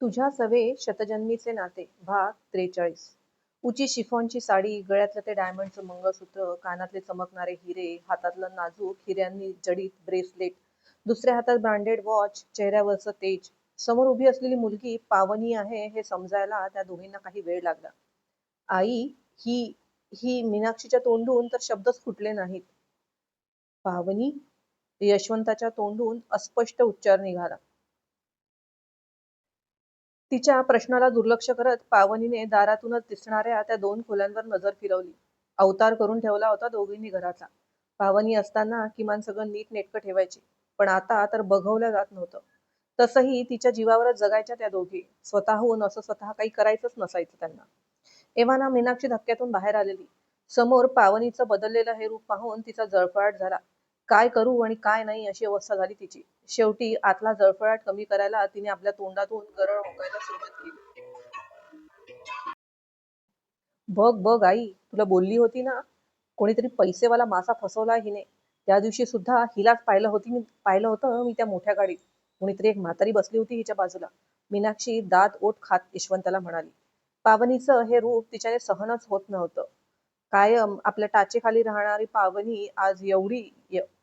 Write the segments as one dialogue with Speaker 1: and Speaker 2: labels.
Speaker 1: तुझ्या सवे शतजन्मीचे नाते भाग त्रेचाळीस. उची शिफॉनची साडी गळ्यातलं ते डायमंडचं मंगळसूत्र कानातले चमकणारे हिरे हातातलं नाजूक हिऱ्यांनी जडीत ब्रेसलेट दुसऱ्या हातात ब्रँडेड वॉच चेहऱ्यावरचं तेज. समोर उभी असलेली मुलगी पावनी आहे हे समजायला त्या दोघींना काही वेळ लागला. आई ही ही मीनाक्षीच्या तोंडून तर शब्दच फुटले नाहीत. पावनी यशवंताच्या तोंडून अस्पष्ट उच्चार निघाला. तिच्या प्रश्नाला दुर्लक्ष करत पावनीने दारातूनच दिसणाऱ्या त्या दोन खोल्यांवर नजर फिरवली. अवतार करून ठेवला होता दोघींनी घराचा. पावनी असताना किमान सगळं नीट नेटकं ठेवायची पण आता तर बघवलं जात नव्हतं. तसंही तिच्या जीवावरच जगायच्या त्या दोघी. स्वतःहून असं स्वतः काही करायचंच नसायचं त्यांना. एव्हाना मीनाक्षी धक्क्यातून बाहेर आलेली. समोर पावनीचं बदललेलं हे रूप पाहून तिचा जळफळाट झाला. काय करू आणि काय नाही अशी अवस्था झाली तिची. शेवटी आतला जळफळाट कमी करायला तिने आपल्या तोंडातून गरळ ओकायला सुरुवात केली. बघ बघ आई तुला बोलली होती ना कोणीतरी पैसेवाला मासा फसवला हिने. त्या दिवशी सुद्धा हिलाच पाहिलं होती मी पाहिलं होतं मी त्या मोठ्या गाडीत. कोणीतरी एक म्हातारी बसली होती हिच्या बाजूला. मीनाक्षी दात ओठ खात यशवंताला म्हणाली पावनीचं हे रूप तिच्याने सहनच होत नव्हतं. कायम आपल्या टाचेखाली राहणारी पावनी आज एवढी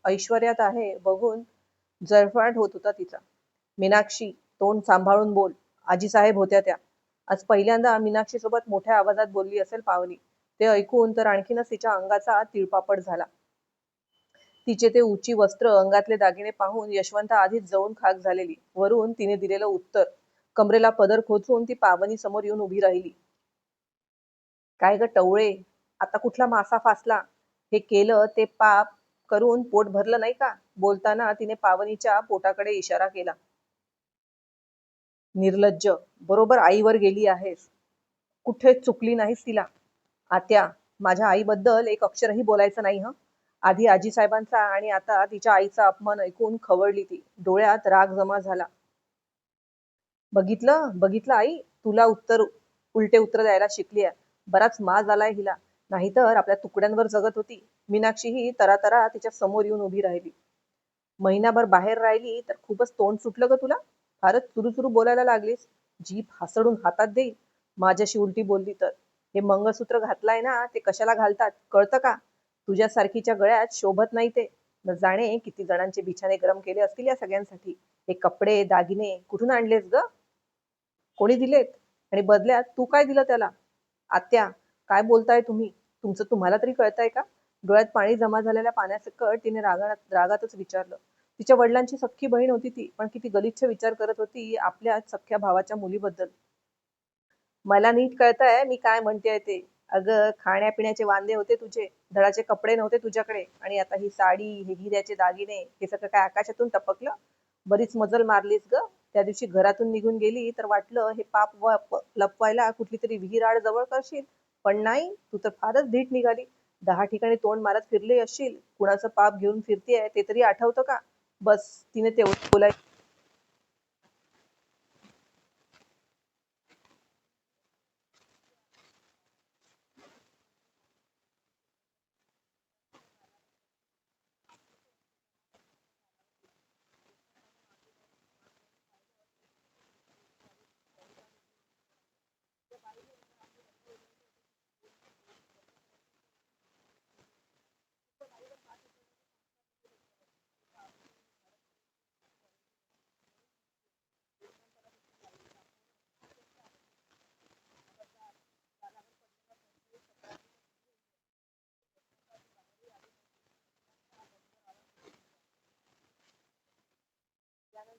Speaker 1: ऐश्वर्यात आहे बघून जळफळाट होत होता तिचा. मीनाक्षी तोंड सांभाळून बोल. आजी साहेब होत्या त्या. आज पहिल्यांदा मीनाक्षी सोबत मोठ्या आवाजात बोलली असेल पावनी ते ऐकून तर आणखीनच तिच्या अंगाचा तिळपापड झाला. तिचे ते उची वस्त्र अंगातले दागिने पाहून यशवंत आधीच जळून खाक झालेली. वरून तिने दिलेलं उत्तर. कमरेला पदर खोचून ती पावनी समोर येऊन उभी राहिली. काय ग टवळे? आता कुठला मासा फासला? हे केलं ते पाप करून पोट भरलं नाही का? बोलताना तिने पावनीच्या पोटाकडे इशारा केला. निर्लज्ज. बरोबर आईवर गेली आहेस. कुठे चुकली नाहीस तिला? आत्या माझ्या आईबद्दल एक अक्षरही बोलायचं नाही हं? आधी आजी साहेबांचा आणि आता तिच्या आईचा अपमान ऐकून खवळली ती. डोळ्यात राग जमा झाला. बघितलं? बघितलं आई? तुला उत्तर उलटे उत्तर द्यायला शिकली आहे बराच माज आलाय हिला. नाहीतर आपल्या तुकड्यांवर जगत होती. मीनाक्षी ही तरातरा तिच्या समोर येऊन उभी राहिली. महिनाभर बाहेर राहिली तर खूपच तोंड सुटलं ग तुला? फारच चुरू सुरू बोलायला लागलीस. जीप हासडून हातात देईल. माझ्याशी उलटी बोलली तर. हे मंगळसूत्र घातलाय ना ते कशाला घालतात? कळतं का? तुझ्यासारखीच्या गळ्यात शोभत नाही ते. न जाणे किती जणांचे बिछाने गरम केले असतील या सगळ्यांसाठी. हे कपडे दागिने कुठून आणलेस ग? कोणी दिलेत? आणि बदल्यात तू काय दिलं त्याला? आत्या काय बोलताय तुम्ही? तुमचं तुम्हाला तरी कळतंय का? डोळ्यात पाणी जमा झालेल्या पाण्यासकट तिने रागात रागातच विचारलं. तिच्या वडिलांची सख्खी बहीण होती ती पण किती गलिच्छ विचार करत होती आपल्या सख्ख्या भावाच्या मुलीबद्दल. मला नीट कळतंय मी काय म्हणतेय ते. अगं खाण्यापिण्याचे वांदे होते तुझे धडाचे कपडे नव्हते तुझ्याकडे. आणि आता ही साडी हे हिऱ्याचे दागिने हे सगळं काय आकाशातून टपकलं? बरीच मजल मारलीस ग. त्या दिवशी घरातून निघून गेली तर वाटलं हे पाप लपवायला कुठली तरी विहीर आड जवळ करशील. पण नाही तू तर फारच धीट निघाली. दहा ठिकाणी तोंड मारत फिरले असशील कुणाचं पाप घेऊन फिरतीये ते तरी आठवतं का? बस तिने तेवढं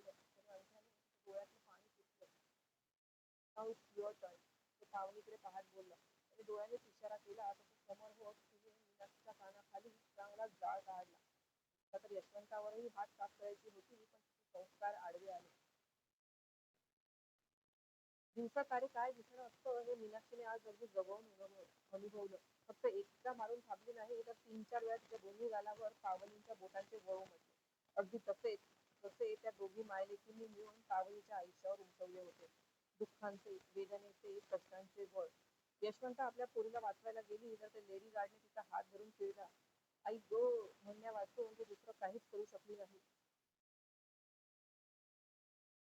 Speaker 1: बोलाय पावनीकडे पाहत बोलला इशारा केला समोर होत तिने मीनाक्षीच्या कानाखाली चांगला जाळ काढला तर यशवंतावरही हात साफ करायची होती पण संस्कार आडवे आले काय दिसणं असतं हे मीनाक्षीने आज अगदी जगवून अनुभवलं फक्त एकदा मारून थांबली नाही तर तीन चार वेळा तिच्या दोन्ही गालावर पावलींच्या बोटांचे गळू म्हटले अगदी तसेच तसे त्या दोघी मायलेकींनी मिळून पावलीच्या आयुष्यावर उमटवले होते. दुःखांचे वेदनेचे कष्टांचे बळ. यशवंत आपल्या पोरीला वाचवायला गेली तर ते लेडी गार्डने तिचा हात धरून पिळला आई गो म्हणण्या वाचून ती दुसरं काहीच करू शकली नाही.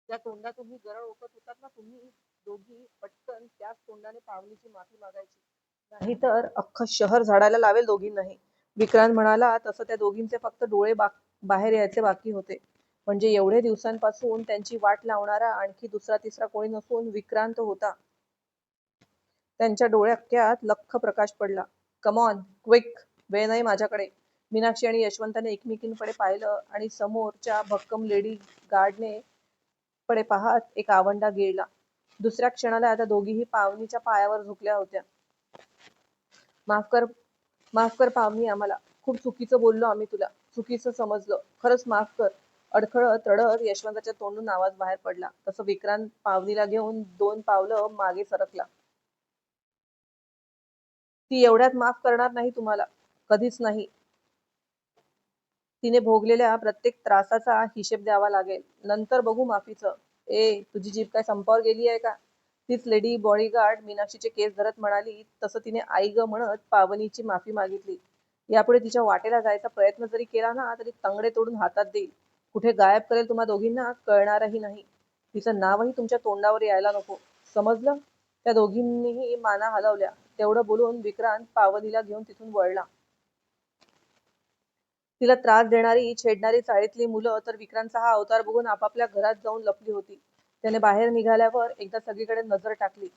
Speaker 1: त्या तोंडातून ही गरळ ओकत होतात ना तुम्ही दोघी पटकन त्याच तोंडाने पावलीची माफी मागायची. नाहीतर अख्खं शहर झाडायला लावेल दोघींनाही. विक्रांत म्हणाला तसं त्या दोघींचे फक्त डोळे बा बाहेर यायचे बाकी होते. म्हणजे एवढे दिवसांपासून त्यांची वाट लावणारा आणखी दुसरा तिसरा कोणी नसून विक्रांत होता. त्यांच्या डोळ्यात लख प्रकाश पडला. कमॉन क्विक वेळ नाही माझ्याकडे. मीनाक्षी आणि यशवंताने एकमेकींकडे पाहिलं आणि समोरच्या भक्कम लेडी गार्डने कडे पाहत एक आवंडा गिळला दुसऱ्या क्षणाला आता दोघीही पावनीच्या पायावर झुकल्या होत्या. माफ कर माफ कर पावनी आम्हाला. खूप चुकीचं बोललो आम्ही तुला. चुकीचं समजलं. खरंच माफ कर. अडखळत रडत यशवंताच्या तोंडून आवाज बाहेर पडला. तसं विक्रांत पावनीला घेऊन दोन पावलं मागे सरकला. ती एवढ्यात माफ करणार नाही तुम्हाला. कधीच नाही. तिने भोगलेल्या प्रत्येक त्रासाचा हिशेब द्यावा लागेल. नंतर बघू माफीचं. ए तुझी जीभ काय संपावर गेली आहे का? तीच लेडी बॉडीगार्ड मीनाक्षीचे केस धरत म्हणाली तसं तिने आई ग म्हणत पावनीची माफी मागितली. यापुढे तिच्या वाटेला जायचा प्रयत्न जरी केला ना तरी तंगडे तोडून हातात देईल. कुठे गायब करेल तुम्हा दोघींना कळणारही नाही. तिचं नावही तुमच्या तोंडावर यायला नको. समजलं? त्या दोघींनीही माना हलवल्या. तेवढं बोलून विक्रांत पावनीला घेऊन तिथून वळला. तिला त्रास देणारी छेडणारी चाळीतली मुलं तर विक्रांतचा हा अवतार बघून आपापल्या घरात जाऊन लपली होती. त्याने बाहेर निघाल्यावर एकदा सगळीकडे नजर टाकली.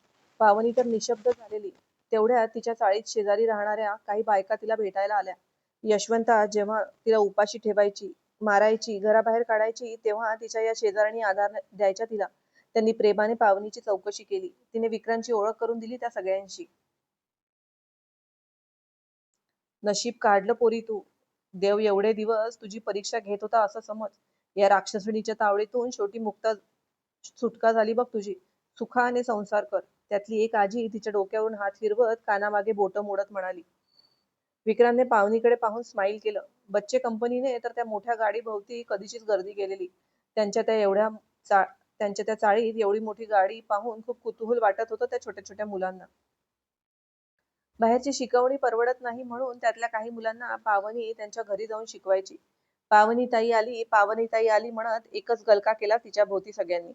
Speaker 1: पावनी तर निशब्द झालेली. तेवढ्या तिच्या चाळीत शेजारी राहणाऱ्या काही बायका तिला भेटायला आल्या. यशवंता जेव्हा तिला उपाशी ठेवायची मारायची घराबाहेर काढायची तेव्हा तिच्या या शेजाऱ्यांनी आधार द्यायच्या तिला. त्यांनी प्रेमाने पावनीची चौकशी केली. तिने विक्रांतची ओळख करून दिली त्या सगळ्यांशी. नशीब काढलं पोरी तू. देव एवढे दिवस तुझी परीक्षा घेत होता असं समज. या राक्षसणीच्या तावडीतून शेवटी मुक्त सुटका झाली बघ तुझी. सुखाने संसार कर. त्यातली एक आजी तिच्या डोक्यावरून हात फिरवत कानामागे बोट मोडत म्हणाली. विक्रांतने पावनीकडे पाहून स्माईल केलं. बच्चे कंपनीने तर त्या मोठ्या गाडी भोवती कधीचीच गर्दी केलेली. त्यांच्या त्या एवढ्या त्यांच्या त्या चाळीत एवढी मोठी गाडी पाहून खूप कुतूहल वाटत होतं त्या छोट्या छोट्या मुलांना. बाहेरची शिकवणी परवडत नाही म्हणून त्यातल्या काही मुलांना पावनी त्यांच्या घरी जाऊन शिकवायची. पावनी ताई आली पावनी ताई आली म्हणत एकच गलका केला तिच्या भोवती सगळ्यांनी.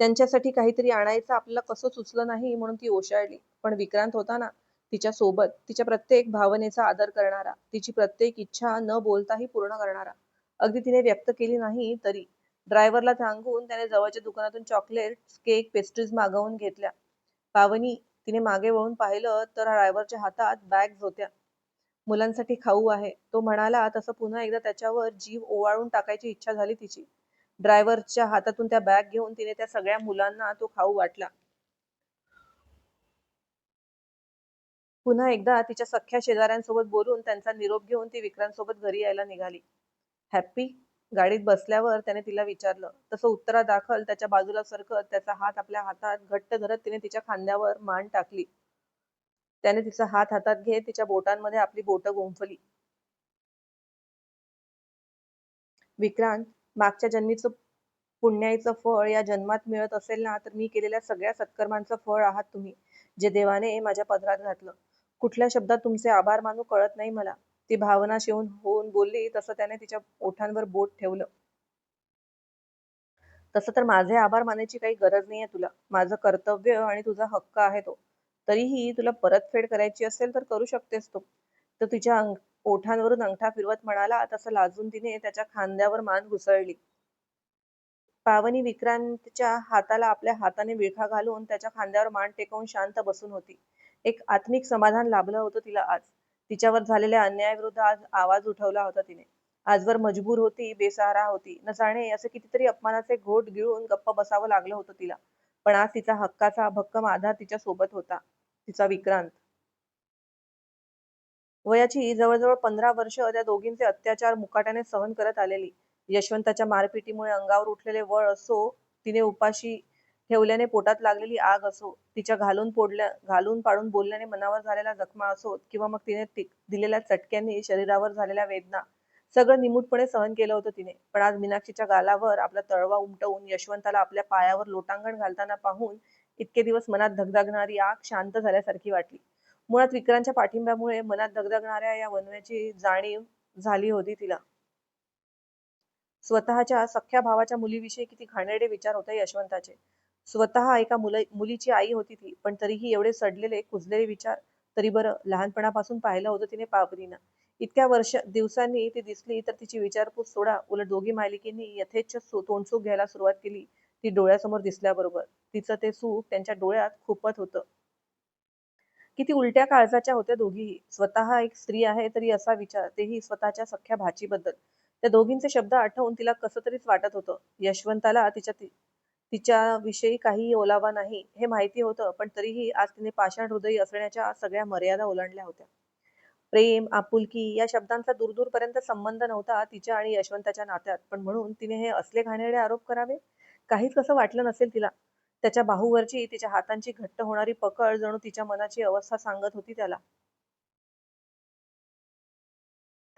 Speaker 1: त्यांच्यासाठी काहीतरी आणायचं आपल्याला कसं सुचलं नाही म्हणून ती ओशाळली. पण विक्रांत होता ना तिच्या सोबत तिच्या प्रत्येक भावनेचा आदर करणारा तिची प्रत्येक इच्छा न बोलताही पूर्ण करणारा. अगदी तिने व्यक्त केली नाही तरी ड्रायव्हरला सांगून त्याने जवळच्या दुकानातून चॉकलेट केक पेस्ट्रीज मागवून घेतल्या. पावनी तिने मागे वळून पाहिलं तर ड्रायव्हरच्या हातात बॅग्स होत्या. मुलांसाठी खाऊ आहे. तो म्हणाला तसं पुन्हा एकदा त्याच्यावर जीव ओवाळून टाकायची इच्छा झाली तिची. ड्रायव्हरच्या हातातून त्या बॅग घेऊन तिने त्या सगळ्या मुलांना तो खाऊ वाटला. पुन्हा एकदा तिच्या सख्या शेजाऱ्यांसोबत बोलून त्यांचा निरोप घेऊन ती विक्रांत सोबत घरी यायला निघाली. हॅप्पी गाडीत बसल्यावर त्याने तिला विचारलं. तसं उत्तरा दाखल त्याच्या बाजूला सरकत त्याचा हात आपल्या हातात घट्ट धरत तिने तिच्या खांद्यावर मान टाकली. त्याने तिचा हात हातात घेत तिच्या बोटांमध्ये आपली बोट गुंफली. विक्रांत मागच्या जन्मीचं पुण्याईचं फळ या जन्मात मिळत असेल ना तर मी केलेल्या सगळ्या सत्कर्मांचं फळ आहात तुम्ही जे देवाने माझ्या पदरात घातलं. कुठल्या शब्दात तुमचे आभार मानू कळत नाही मला. ती भावना शिवून होऊन बोलली तसं त्याने तिच्या ओठांवर बोट ठेवलं. तसं तर माझे आभार मानायची काही गरज नाहीये तुला. माझं कर्तव्य आणि तुझा हक्क आहे तो. तरीही तुला परतफेड करायची असेल तर करू शकतेस तो. तर तिच्या ओठांवरून अंगठा फिरवत म्हणाला तसं लाजून तिने त्याच्या खांद्यावर मान घुसळली. पावनी विक्रांतच्या हाताला आपल्या हाताने विळखा घालून त्याच्या खांद्यावर मान टेकवून शांत बसून होती. एक आत्मिक समाधान लाभलं होतं तिला आज. तिच्यावर झालेल्या अन्यायाविरुद्ध आज आवाज उठवला होता तिने. आजवर मजबूर होती बेसहारा होती न जाणे असे कितीतरी अपमानाचे घोट गिळून गप्प बसावं लागलं होतं तिला. पण आज तिचा हक्काचा भक्कम आधार तिच्या सोबत होता तिचा विक्रांत. वयाची जवळजवळ पंधरा वर्ष त्या दोघींचे अत्याचार मुकाट्याने सहन करत आलेली. यशवंताच्या मारपिटीमुळे अंगावर उठलेले वळ असो तिने उपाशी ठेवल्याने पोटात लागलेली आग असो तिच्या घालून पोडल्या घालून पाडून बोलल्याने मनावर झालेला जखमा असोत किंवा मग तिने दिलेल्या चटक्यांनी शरीरावर झालेल्या वेदना. सगळं निमूटपणे सहन केलं होतं तिने. पण आज मीनाक्षीच्या गालावर आपला तळवा उमटवून यशवंताला आपल्या पायावर लोटांगण घालताना पाहून इतके दिवस मनात धगधगणारी आग शांत झाल्यासारखी वाटली. मुळात विक्रांतच्या पाठिंब्यामुळे मनात धगधगणाऱ्या या वनव्याची जाणीव झाली होती तिला. स्वतःच्या सख्या भावाच्या मुलीविषयी किती घाणेरडे विचार होते यशवंताचे. स्वतः एका मुला मुलीची आई होती ती पण तरीही एवढे सडलेले कुजलेले विचार तरी बरं लहानपणापासून पाहिलं होतं तिने पापरीनं. इतक्या वर्ष दिवसांनी ती दिसली तर तिची विचारपूस सोडा उलट दोघी मालिकेंनी यथेच्छ तोंडसूक घ्यायला सुरुवात केली. ती डोळ्यासमोर दिसल्याबरोबर तिचं ते सुख त्यांच्या डोळ्यात खुपत होतं. किती उलट्या काळजाच्या होत्या दोघीही स्वतः एक स्त्री आहे तरी असा विचार तेही स्वतःच्या सख्या भाचीबद्दल. त्या दोघींचे शब्द आठवून तिला कसं तरीच वाटत होतं. यशवंताला तिच्या तिच्याविषयी काहीही ओलावा नाही हे माहिती होतं पण तरीही आज तिने पाषाण हृदयी असण्याच्या सगळ्या मर्यादा ओलांडल्या होत्या. प्रेम आपुलकी या शब्दांचा दूरदूरपर्यंत संबंध नव्हता तिच्या आणि यशवंताच्या नात्यात पण म्हणून तिने हे असले घाणेरडे आरोप करावे? काहीच कसं वाटलं नसेल तिला. त्याच्या बाहूवरची तिच्या हातांची घट्ट होणारी पकड जणू तिच्या मनाची अवस्था सांगत होती त्याला.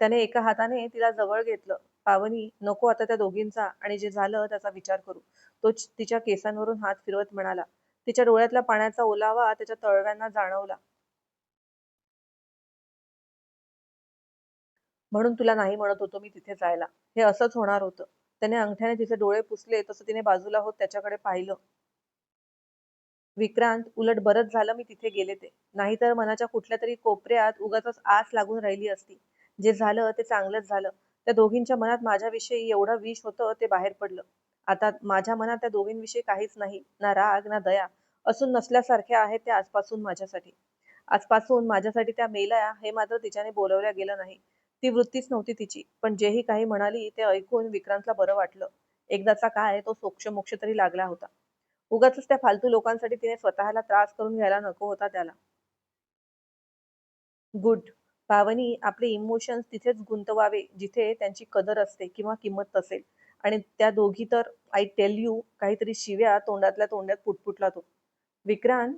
Speaker 1: त्याने एका हाताने तिला जवळ घेतलं. पावनी नको आता त्या दोघींचा आणि जे झालं त्याचा विचार करू. तो तिच्या केसांवरून हात फिरवत म्हणाला. तिच्या डोळ्यातला पाण्याचा ओलावा त्याच्या तळव्यांना जाणवला. म्हणून तुला नाही म्हणत होतो मी तिथे जायला. हे असंच होणार होतं. त्याने अंगठ्याने तिचे डोळे पुसले तसं तिने बाजूला होत त्याच्याकडे पाहिलं. विक्रांत उलट बरंच झालं मी तिथे गेले ते. नाहीतर मनाच्या कुठल्या तरी कोपऱ्यात उगाच आस लागून राहिली असती. जे झालं ते चांगलंच झालं. त्या दोघींच्या मनात माझ्याविषयी एवढं विष होतं ते बाहेर पडलं. आता माझ्या मनात त्या दोघींविषयी काहीच नाही ना राग ना दया असून नसल्यासारख्या आहेत त्या आजपासून माझ्यासाठी. आजपासून माझ्यासाठी त्या मेल्या हे मात्र तिच्याने बोलवल्या गेलं नाही. ती वृत्तीच नव्हती तिची पण जेही काही म्हणाली ते ऐकून विक्रांतला बरं वाटलं. एकदाचा काय तो सोक्षमोक्ष तरी लागला होता. उगाच त्या फालतू लोकांसाठी तिने स्वतःला त्रास करून घ्यायला नको होता त्याला. गुड. भावनी आपले इमोशन्स तिथेच गुंतवावे जिथे त्यांची कदर असते किंवा किंमत असेल. आणि त्या दोघी तर आय टेल यू काहीतरी शिव्या तोंडातल्या तोंडात पुटपुटला तो विक्रांत?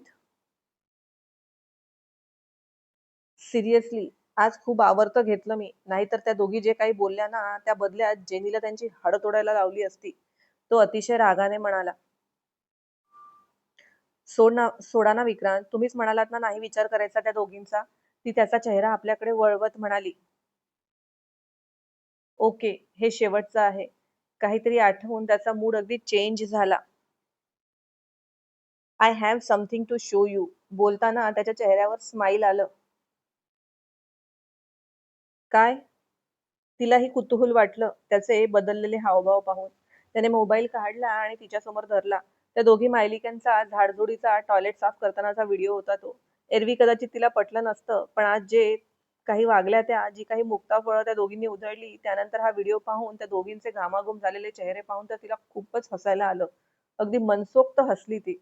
Speaker 1: सिरियसली आज खूप आवर्त घेतलं मी. नाहीतर त्या दोघी जे काही बोलल्या ना त्या बदल्यात जेनीला त्यांची हाडं तोडायला लावली असती. तो अतिशय रागाने म्हणाला. सोड ना सोडा ना विक्रांत. तुम्हीच म्हणालात ना नाही विचार करायचा त्या दोघींचा. ती त्याचा चेहरा आपल्याकडे वळवत म्हणाली ओके हे शेवटचं आहे. काहीतरी आठवून त्याचा मूड अगदी चेंज झाला. I have something to show you. बोलताना त्याच्या चेहऱ्यावर स्माईल आलं. काय? तिलाही कुतूहल वाटलं. त्याचे बदललेले हावभाव पाहून. त्याने मोबाईल काढला आणि तिच्यासमोर धरला. त्या दोघी मायलिकांचा झाडझुडीचा टॉयलेट साफ करतानाचा व्हिडिओ होता तो. एरवी कदाचित तिला पटलं नसतं. पण आज जे काही वागल्या त्या जी काही मुक्ता फळं त्या दोघींनी उधळली त्यानंतर हा व्हिडिओ पाहून त्या दोघींचे घामाघूम झालेले चेहरे पाहून तर तिला खूपच हसायला आलं. अगदी मनसोक्त हसली ती.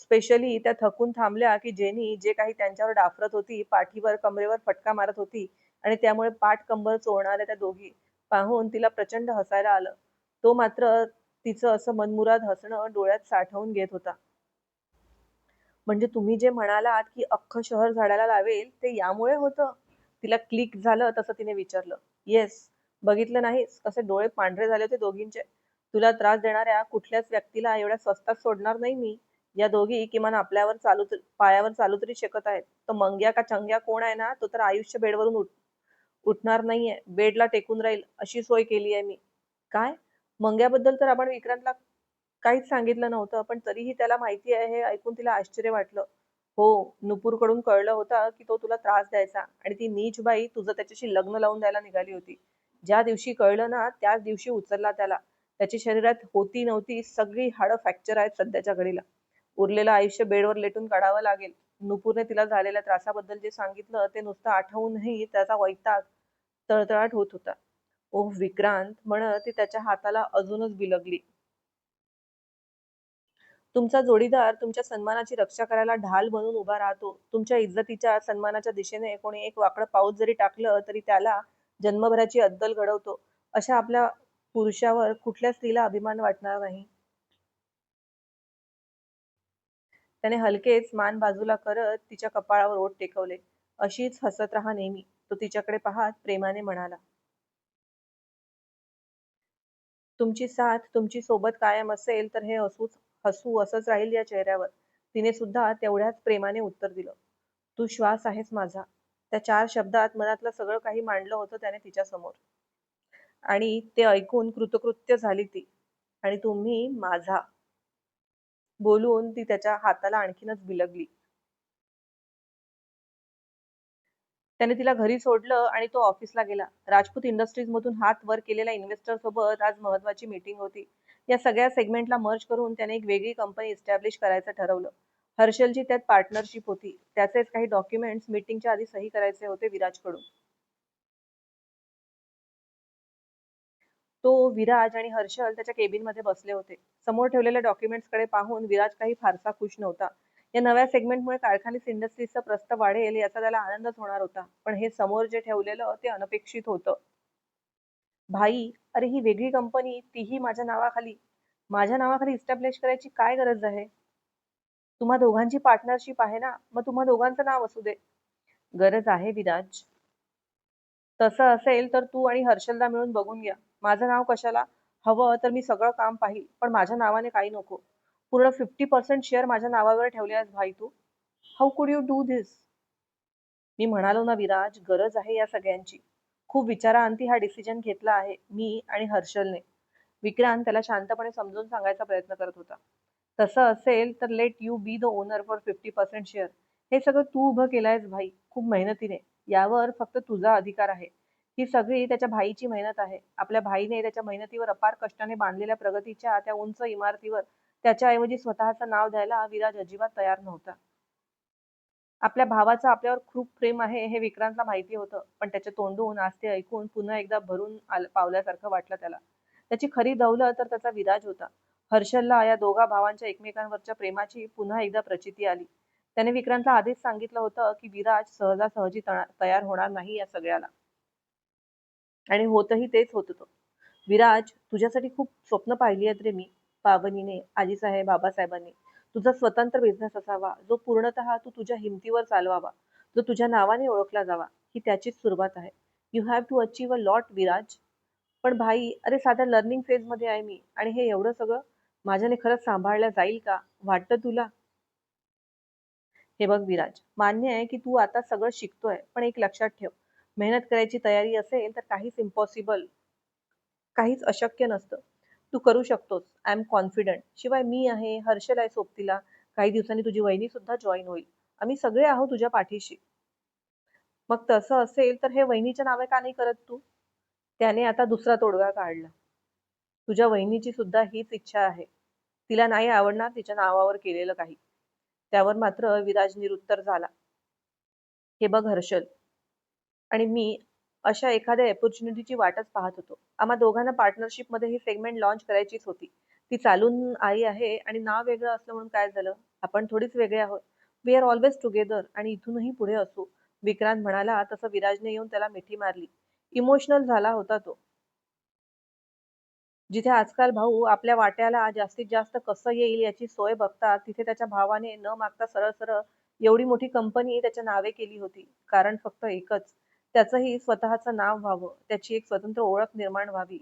Speaker 1: स्पेशली त्या थकून थांबल्या की जेनी जे काही त्यांच्यावर डाफरत होती पाठीवर कमरेवर फटका मारत होती आणि त्यामुळे पाठ कंबर चोळणाऱ्या त्या दोघी पाहून तिला प्रचंड हसायला आलं. तो मात्र तिचं असं मनमुराद हसणं डोळ्यात साठवून घेत होता. म्हणजे तुम्ही जे म्हणालात की अख्खं शहर झाडाला लावेल ते यामुळे होतं? तिला क्लिक झालं तसं तिने विचारलं. येस बघितलं नाहीस कसे डोळे पांढरे झाले होते दोघींचे. तुला त्रास देणाऱ्या कुठल्याच व्यक्तीला एवढ्या स्वस्तात सोडणार नाही मी. या दोघी किमान आपल्यावर चालू पायावर चालू तरी शकत आहेत. तो मंग्या का चंग्या कोण आहे ना तो तर आयुष्य बेडवरून उठ उठणार नाहीये. बेडला टेकून राहील अशी सोय केली आहे मी. काय? मंग्याबद्दल तर आपण विक्रांतला काहीच सांगितलं नव्हतं. पण तरीही त्याला माहिती आहे हे ऐकून तिला आश्चर्य वाटलं. हो नुपूरकडून कळलं होतं की तो तुला त्रास द्यायचा आणि ती नीच बाई तुझं त्याच्याशी लग्न लावून द्यायला निघाली होती. ज्या दिवशी कळलं ना त्याच दिवशी उचलला त्याला. त्याच्या शरीरात होती नव्हती सगळी हाडं फ्रॅक्चर आहेत सध्याच्या घडीला. उरलेलं आयुष्य बेडवर लेटून काढावं लागेल. नुपूरने तिला झालेल्या त्रासाबद्दल जे सांगितलं ते नुसतं आठवूनही त्याचा वैताग तळतळाट होत होता. ओह विक्रांत! म्हणत ती त्याच्या हाताला अजूनच बिलगली. तुमचा जोडीदार तुमच्या सन्मानाची रक्षा करायला ढाल बनून उभा राहतो. तुमच्या इज्जतीच्या सन्मानाच्या दिशेने कोणी एक वाकडं पाऊस जरी टाकलं तरी त्याला जन्मभराची अद्दल घडवतो. अशा आपल्या पुरुषावर कुठल्या स्त्रीला अभिमान वाटणार नाही? त्याने हलकेच मान बाजूला करत तिच्या कपाळावर ओठ टेकवले. अशीच हसत राहा नेहमी. तो तिच्याकडे पाहत प्रेमाने म्हणाला तुमची साथ तुमची सोबत कायम असेल तर हे असूच हसू असंच राहील या चेहऱ्यावर. तिने सुद्धा तेवढ्याच प्रेमाने उत्तर दिलं. तू श्वास आहेस माझा. त्या चार शब्दात मनातलं सगळं काही मांडलं होतं त्याने तिच्या समोर आणि ते ऐकून कृतकृत्य झाली ती. आणि तुम्ही माझा. बोलून ती त्याच्या हाताला आणखीनच बिलगली. त्याने तिला घरी सोडलं आणि तो ऑफिसला गेला. राजपूत इंडस्ट्रीज मधून हात वर केलेल्या इन्व्हेस्टर सोबत आज महत्वाची मीटिंग होती. या सगळ्या सेगमेंटला मर्ज करून त्याने एक वेगळी कंपनी इस्टॅब्लिश करायचं ठरवलं. हर्षलची त्यात पार्टनरशिप होती. त्याचेच काही डॉक्युमेंट्स मीटिंगच्या आधी सही करायचे होते विराजकडून. तो विराज आणि हर्षल त्याच्या केबिनमध्ये बसले होते. समोर ठेवलेल्या डॉक्युमेंट्सकडे पाहून विराज काही फारसा खुश नव्हता. या नव्या सेगमेंटमुळे कारखानीस इंडस्ट्रीजचा प्रस्त वाढेल याचा त्याला आनंदच होणार होता. पण हे समोर जे ठेवलेलं ते अनपेक्षित होतं. भाई अरे ही वेगळी कंपनी तीही माझ्या नावाखाली. माझ्या नावाखाली इस्टॅब्लिश करायची काय गरज आहे? तुम्हा दोघांची पार्टनरशिप आहे ना? मग तुम्हा दोघांचं नाव असू दे. गरज आहे विराज. तसं असेल तर तू आणि हर्षलला मिळून बघून घ्या. माझं नाव कशाला? हवं तर मी सगळं काम पाहिल पण माझ्या नावाने काही नको. पूर्ण फिफ्टी पर्सेंट शेअर माझ्या नावावर ठेवले आहेस भाई तू. How could you do this मी म्हणालो ना विराज गरज आहे या सगळ्यांची. खूप विचाराअंती हा डिसिजन घेतला आहे मी आणि हर्षलने. विक्रांत त्याला शांतपणे समजून सांगायचा प्रयत्न करत होता. तसं असेल तर let you be the owner for fifty percent share हे सगळं तू उभं केलंयस भाई खूप मेहनतीने. यावर फक्त तुझा अधिकार आहे. ही सगळी त्याच्या भाईची मेहनत आहे. आपल्या भाईने त्याच्या मेहनतीवर अपार कष्टाने बांधलेल्या प्रगतीच्या त्या उंच इमारतीवर त्याच्याऐवजी स्वतःचं नाव द्यायला विराज अजिबात तयार नव्हता. आपल्या भावाचं आपल्यावर खूप प्रेम आहे हे विक्रांतला माहिती होतं. पण त्याच्या तोंडून आज ते ऐकून पुन्हा एकदा भरून पावल्यासारखं वाटलं त्याला. त्याची खरी दौलत तर त्याचा विराज होता. हर्षलला या दोघा भावांच्या एकमेकांवरच्या प्रेमाची पुन्हा एकदा प्रचिती आली. त्याने विक्रांतला आधीच सांगितलं होतं की विराज सहजासहजी तयार होणार नाही या सगळ्याला. आणि होतही तेच होत होतं. विराज तुझ्यासाठी खूप स्वप्न पाहिली आहेत रे मी. पावनीने आजीसाहेब बाबासाहेबांनी तुझा स्वतंत्र बिझनेस असावा जो पूर्णतः तू तुझ्या हिमतीवर चालवावा जो तुझ्या नावाने ओळखला जावा ही त्याचीच सुरुवात आहे. You have to achieve a lot Viraj पण भाई अरे साध्या लर्निंग फेजमध्ये आहे मी आणि हे एवढं सगळं माझ्याने खरंच सांभाळलं जाईल का? वाटतं तुला? हे बघ विराज मान्य आहे की तू आता सगळं शिकतोय पण एक लक्षात ठेव. मेहनत करायची तयारी असेल तर काहीच इम्पॉसिबल काहीच अशक्य नसतं. तू करू शकतोस. आय एम कॉन्फिडंट शिवाय मी आहे हर्षल आहे सोबतीला. काही दिवसांनी तुझी वहिनी सुद्धा जॉईन होईल. आम्ही सगळे आहोत तुझ्या पाठीशी. मग तसं असेल तर हे वहिनीच्या नावे का नाही करत तू? त्याने आता दुसरा तोडगा काढला. तुझ्या वहिनीची सुद्धा हीच इच्छा आहे. तिला नाही आवडणार तिच्या नावावर केलेलं काही. त्यावर मात्र विराज निरुत्तर झाला. हे बघ हर्षल. आणि मी अशा एखाद्या ऑपॉर्च्युनिटीची वाटच पाहत होतो. आम्हा दोघांना पार्टनरशिपमध्ये ही सेगमेंट लॉन्च करायचीच होती. ती चालून आई आहे आणि नाव वेगळं असलं म्हणून काय झालं? आपण थोडीच वेगळे आहोत. वी आर ऑलवेज टुगेदर आणि इथूनही पुढे असू. विक्रांत म्हणाला तसं विराजने येऊन त्याला मिठी मारली. इमोशनल झाला होता तो. जिथे आजकाल भाऊ आपल्या वाट्याला जास्तीत जास्त कसं येईल याची सोय बघतात तिथे त्याच्या भावाने न मागता सरळ सरळ एवढी मोठी कंपनी त्याच्या नावे केली होती. कारण फक्त एकच. त्याचंही स्वतःचं नाव व्हावं त्याची एक स्वतंत्र ओळख निर्माण व्हावी.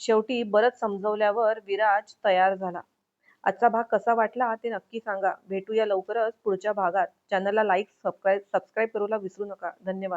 Speaker 1: शेवटी बरंच समजवल्यावर विराज तयार झाला. आजचा भाग कसा वाटला ते नक्की सांगा. भेटूया लवकरच पुढच्या भागात. चॅनलला लाईक सबस्क्राईब सबस्क्राईब करूला विसरू नका. धन्यवाद.